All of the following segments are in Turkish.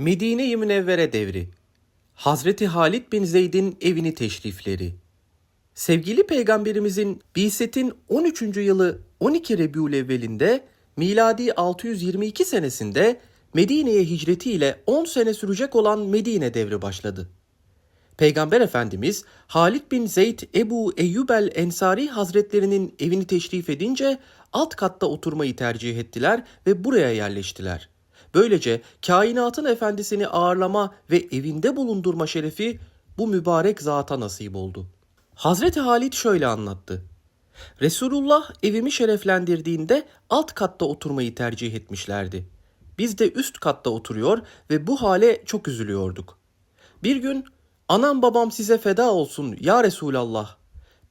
Medine-i Münevvere devri. Hazreti Halid bin Zeyd'in evini teşrifleri. Sevgili peygamberimizin Biset'in 13. yılı 12 Rebiül evvelinde miladi 622 senesinde Medine'ye hicretiyle 10 sene sürecek olan Medine devri başladı. Peygamber Efendimiz Halid bin Zeyd Ebu Eyyub el Ensari Hazretlerinin evini teşrif edince alt katta oturmayı tercih ettiler ve buraya yerleştiler. Böylece kainatın efendisini ağırlama ve evinde bulundurma şerefi bu mübarek zata nasip oldu. Hazreti Halid şöyle anlattı. Resulullah evimi şereflendirdiğinde alt katta oturmayı tercih etmişlerdi. Biz de üst katta oturuyor ve bu hale çok üzülüyorduk. Bir gün anam babam size feda olsun ya Resulallah.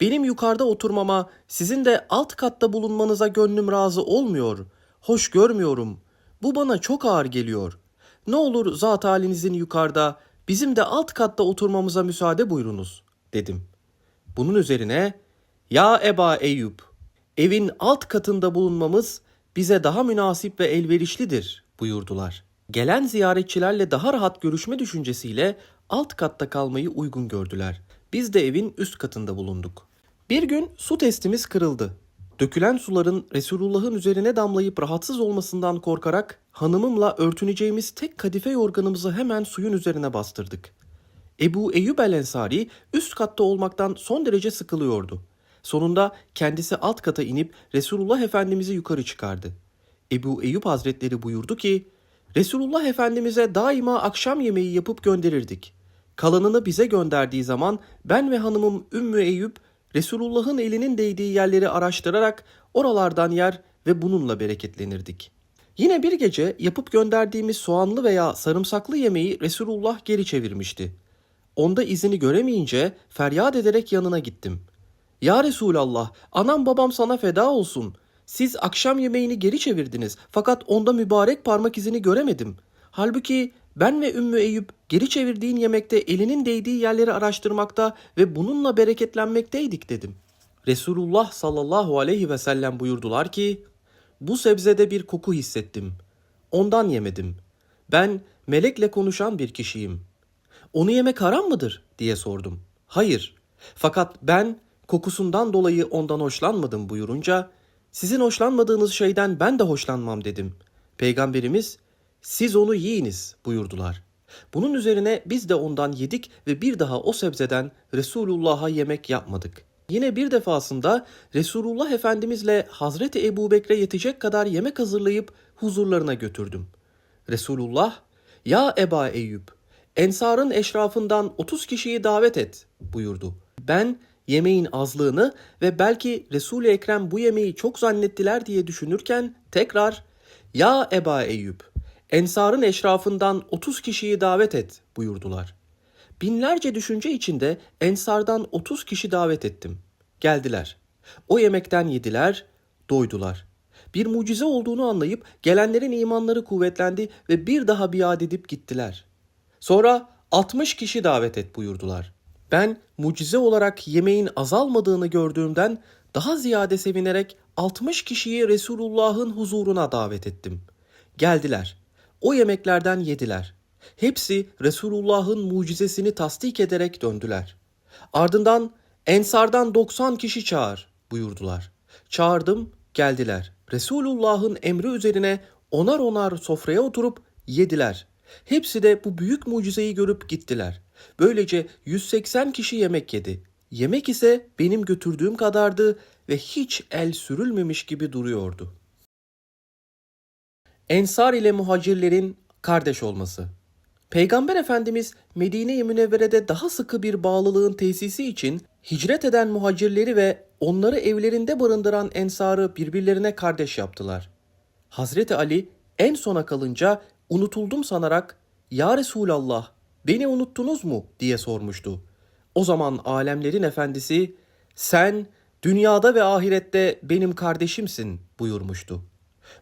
Benim yukarıda oturmama sizin de alt katta bulunmanıza gönlüm razı olmuyor. Hoş görmüyorum. Bu bana çok ağır geliyor. Ne olur zat halinizin yukarıda bizim de alt katta oturmamıza müsaade buyurunuz dedim. Bunun üzerine ya Eba Eyüp evin alt katında bulunmamız bize daha münasip ve elverişlidir buyurdular. Gelen ziyaretçilerle daha rahat görüşme düşüncesiyle alt katta kalmayı uygun gördüler. Biz de evin üst katında bulunduk. Bir gün su testimiz kırıldı. Dökülen suların Resulullah'ın üzerine damlayıp rahatsız olmasından korkarak hanımımla örtüneceğimiz tek kadife yorganımızı hemen suyun üzerine bastırdık. Ebu Eyyub el Ensari üst katta olmaktan son derece sıkılıyordu. Sonunda kendisi alt kata inip Resulullah Efendimiz'i yukarı çıkardı. Ebu Eyyub Hazretleri buyurdu ki, Resulullah Efendimiz'e daima akşam yemeği yapıp gönderirdik. Kalanını bize gönderdiği zaman ben ve hanımım Ümmü Eyüp Resulullah'ın elinin değdiği yerleri araştırarak oralardan yer ve bununla bereketlenirdik. Yine bir gece yapıp gönderdiğimiz soğanlı veya sarımsaklı yemeği Resulullah geri çevirmişti. Onda izini göremeyince feryat ederek yanına gittim. Ya Resulallah, anam babam sana feda olsun. Siz akşam yemeğini geri çevirdiniz fakat onda mübarek parmak izini göremedim. Halbuki ben ve Ümmü Eyüp geri çevirdiğin yemekte elinin değdiği yerleri araştırmakta ve bununla bereketlenmekteydik dedim. Resulullah sallallahu aleyhi ve sellem buyurdular ki, bu sebzede bir koku hissettim. Ondan yemedim. Ben melekle konuşan bir kişiyim. Onu yemek haram mıdır diye sordum. Hayır. Fakat ben kokusundan dolayı ondan hoşlanmadım buyurunca sizin hoşlanmadığınız şeyden ben de hoşlanmam dedim. Peygamberimiz siz onu yiyiniz buyurdular. Bunun üzerine biz de ondan yedik ve bir daha o sebzeden Resulullah'a yemek yapmadık. Yine bir defasında Resulullah Efendimizle Hazreti Ebu Bekre yetecek kadar yemek hazırlayıp huzurlarına götürdüm. Resulullah, ya Eba Eyüp, Ensar'ın eşrafından 30 kişiyi davet et buyurdu. Ben yemeğin azlığını ve belki Resul-i Ekrem bu yemeği çok zannettiler diye düşünürken tekrar ya Eba Eyüp Ensar'ın eşrafından 30 kişiyi davet et buyurdular. Binlerce düşünce içinde Ensar'dan 30 kişi davet ettim. Geldiler. O yemekten yediler, doydular. Bir mucize olduğunu anlayıp gelenlerin imanları kuvvetlendi ve bir daha biat edip gittiler. Sonra 60 kişi davet et buyurdular. Ben mucize olarak yemeğin azalmadığını gördüğümden daha ziyade sevinerek 60 kişiyi Resulullah'ın huzuruna davet ettim. Geldiler. O yemeklerden yediler. Hepsi Resulullah'ın mucizesini tasdik ederek döndüler. Ardından Ensardan 90 kişi çağır buyurdular. Çağırdım, geldiler. Resulullah'ın emri üzerine onar onar sofraya oturup yediler. Hepsi de bu büyük mucizeyi görüp gittiler. Böylece 180 kişi yemek yedi. Yemek ise benim götürdüğüm kadardı ve hiç el sürülmemiş gibi duruyordu. Ensar ile muhacirlerin kardeş olması. Peygamber Efendimiz Medine-i Münevvere'de daha sıkı bir bağlılığın tesisi için hicret eden muhacirleri ve onları evlerinde barındıran ensarı birbirlerine kardeş yaptılar. Hazreti Ali en sona kalınca unutuldum sanarak ''Ya Resulallah beni unuttunuz mu?'' diye sormuştu. O zaman alemlerin efendisi ''Sen dünyada ve ahirette benim kardeşimsin.'' buyurmuştu.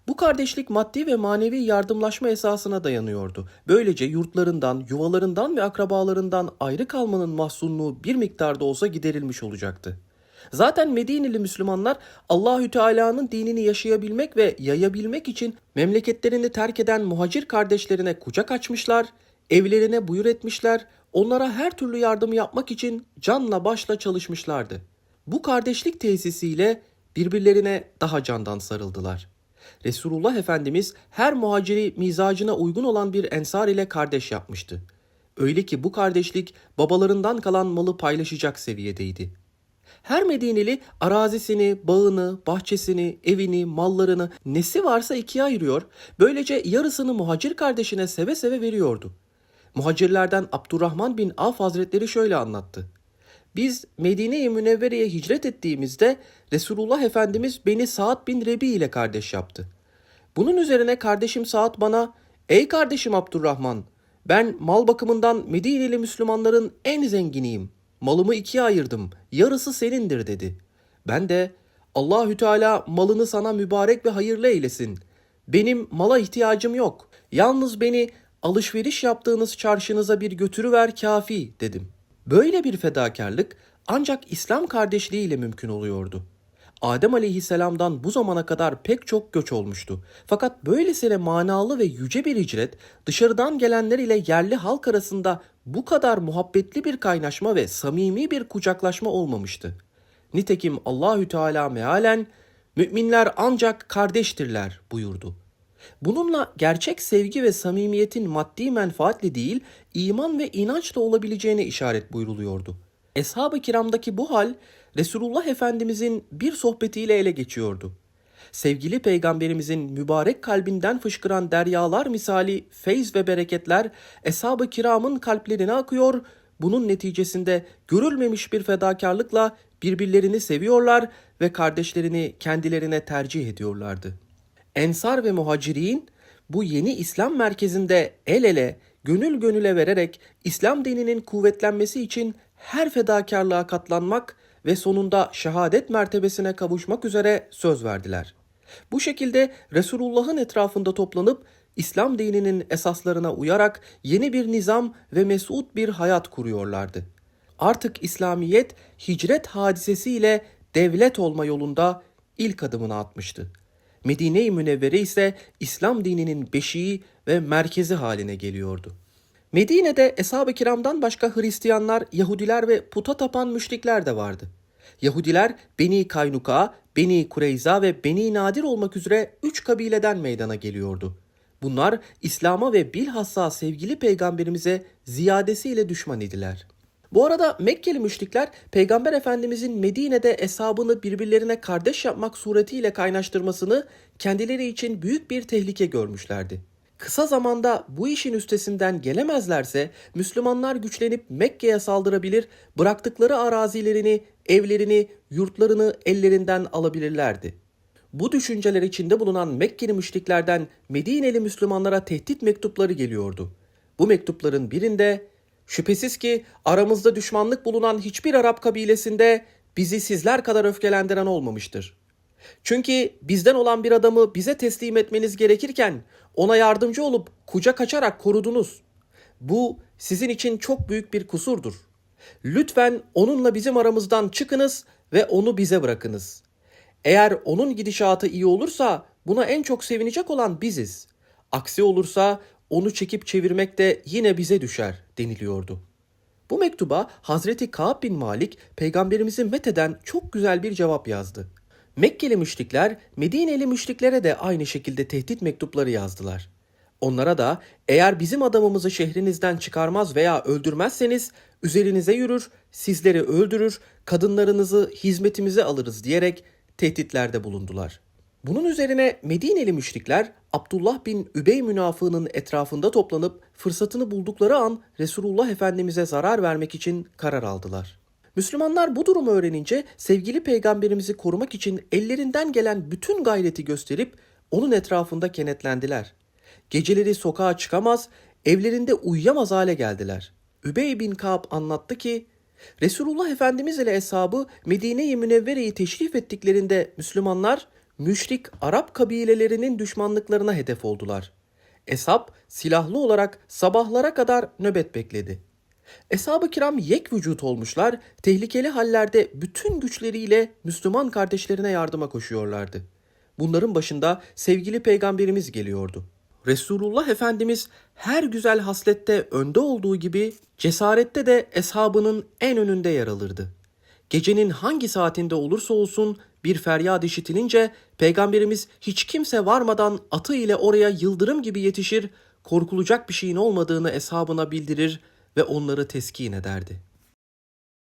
Bu kardeşlik maddi ve manevi yardımlaşma esasına dayanıyordu. Böylece yurtlarından, yuvalarından ve akrabalarından ayrı kalmanın mahzunluğu bir miktarda olsa giderilmiş olacaktı. Zaten Medineli Müslümanlar Allahü Teala'nın dinini yaşayabilmek ve yayabilmek için memleketlerini terk eden muhacir kardeşlerine kucak açmışlar, evlerine buyur etmişler, onlara her türlü yardımı yapmak için canla başla çalışmışlardı. Bu kardeşlik tesisiyle birbirlerine daha candan sarıldılar. Resulullah Efendimiz her muhaciri mizacına uygun olan bir ensar ile kardeş yapmıştı. Öyle ki bu kardeşlik babalarından kalan malı paylaşacak seviyedeydi. Her Medineli arazisini, bağını, bahçesini, evini, mallarını nesi varsa ikiye ayırıyor. Böylece yarısını muhacir kardeşine seve seve veriyordu. Muhacirlerden Abdurrahman bin Avf Hazretleri şöyle anlattı. Biz Medine-i Münevvere'ye hicret ettiğimizde Resulullah Efendimiz beni Saad bin Rebi ile kardeş yaptı. Bunun üzerine kardeşim Saad bana, ''Ey kardeşim Abdurrahman, ben mal bakımından Medineli Müslümanların en zenginiyim. Malımı ikiye ayırdım. Yarısı senindir.'' dedi. Ben de, ''Allahü Teala malını sana mübarek ve hayırlı eylesin. Benim mala ihtiyacım yok. Yalnız beni alışveriş yaptığınız çarşınıza bir götürüver kafi.'' dedim. Böyle bir fedakarlık ancak İslam kardeşliği ile mümkün oluyordu. Adem aleyhisselamdan bu zamana kadar pek çok göç olmuştu. Fakat böylesine manalı ve yüce bir hicret dışarıdan gelenler ile yerli halk arasında bu kadar muhabbetli bir kaynaşma ve samimi bir kucaklaşma olmamıştı. Nitekim Allahü Teala mealen müminler ancak kardeştirler buyurdu. Bununla gerçek sevgi ve samimiyetin maddi menfaatle değil, iman ve inançla olabileceğine işaret buyruluyordu. Eshab-ı kiramdaki bu hal Resulullah Efendimizin bir sohbetiyle ele geçiyordu. Sevgili peygamberimizin mübarek kalbinden fışkıran deryalar misali feyz ve bereketler eshab-ı kiramın kalplerine akıyor, bunun neticesinde görülmemiş bir fedakarlıkla birbirlerini seviyorlar ve kardeşlerini kendilerine tercih ediyorlardı. Ensar ve muhacirin bu yeni İslam merkezinde el ele, gönül gönüle vererek İslam dininin kuvvetlenmesi için her fedakarlığa katlanmak ve sonunda şehadet mertebesine kavuşmak üzere söz verdiler. Bu şekilde Resulullah'ın etrafında toplanıp İslam dininin esaslarına uyarak yeni bir nizam ve mesut bir hayat kuruyorlardı. Artık İslamiyet hicret hadisesiyle devlet olma yolunda ilk adımını atmıştı. Medine-i Münevvere ise İslam dininin beşiği ve merkezi haline geliyordu. Medine'de Eshab-ı Kiram'dan başka Hristiyanlar, Yahudiler ve puta tapan müşrikler de vardı. Yahudiler Beni Kaynuka, Beni Kureyza ve Beni Nadir olmak üzere üç kabileden meydana geliyordu. Bunlar İslam'a ve bilhassa sevgili peygamberimize ziyadesiyle düşman idiler. Bu arada Mekkeli müşrikler Peygamber Efendimizin Medine'de eshabını birbirlerine kardeş yapmak suretiyle kaynaştırmasını kendileri için büyük bir tehlike görmüşlerdi. Kısa zamanda bu işin üstesinden gelemezlerse Müslümanlar güçlenip Mekke'ye saldırabilir, bıraktıkları arazilerini, evlerini, yurtlarını ellerinden alabilirlerdi. Bu düşünceler içinde bulunan Mekkeli müşriklerden Medineli Müslümanlara tehdit mektupları geliyordu. Bu mektupların birinde Şüphesiz ki aramızda düşmanlık bulunan hiçbir Arap kabilesinde bizi sizler kadar öfkelendiren olmamıştır. Çünkü bizden olan bir adamı bize teslim etmeniz gerekirken ona yardımcı olup kucak açarak korudunuz. Bu sizin için çok büyük bir kusurdur. Lütfen onunla bizim aramızdan çıkınız ve onu bize bırakınız. Eğer onun gidişatı iyi olursa buna en çok sevinecek olan biziz. Aksi olursa onu çekip çevirmek de yine bize düşer deniliyordu. Bu mektuba Hazreti Kaab bin Malik peygamberimizi metheden çok güzel bir cevap yazdı. Mekkeli müşrikler Medineli müşriklere de aynı şekilde tehdit mektupları yazdılar. Onlara da eğer bizim adamımızı şehrinizden çıkarmaz veya öldürmezseniz üzerinize yürür, sizleri öldürür, kadınlarınızı hizmetimize alırız diyerek tehditlerde bulundular. Bunun üzerine Medineli müşrikler Abdullah bin Übey münafığının etrafında toplanıp fırsatını buldukları an Resulullah Efendimiz'e zarar vermek için karar aldılar. Müslümanlar bu durumu öğrenince sevgili peygamberimizi korumak için ellerinden gelen bütün gayreti gösterip onun etrafında kenetlendiler. Geceleri sokağa çıkamaz, evlerinde uyuyamaz hale geldiler. Übey bin Ka'b anlattı ki Resulullah Efendimiz ile eshabı Medine-i Münevvere'yi teşrif ettiklerinde Müslümanlar müşrik Arap kabilelerinin düşmanlıklarına hedef oldular. Eshab silahlı olarak sabahlara kadar nöbet bekledi. Eshab-ı kiram yek vücut olmuşlar, tehlikeli hallerde bütün güçleriyle Müslüman kardeşlerine yardıma koşuyorlardı. Bunların başında sevgili peygamberimiz geliyordu. Resulullah Efendimiz her güzel haslette önde olduğu gibi cesarette de eshabının en önünde yer alırdı. Gecenin hangi saatinde olursa olsun bir feryat işitilince peygamberimiz hiç kimse varmadan atı ile oraya yıldırım gibi yetişir, korkulacak bir şeyin olmadığını eshabına bildirir ve onları teskin ederdi.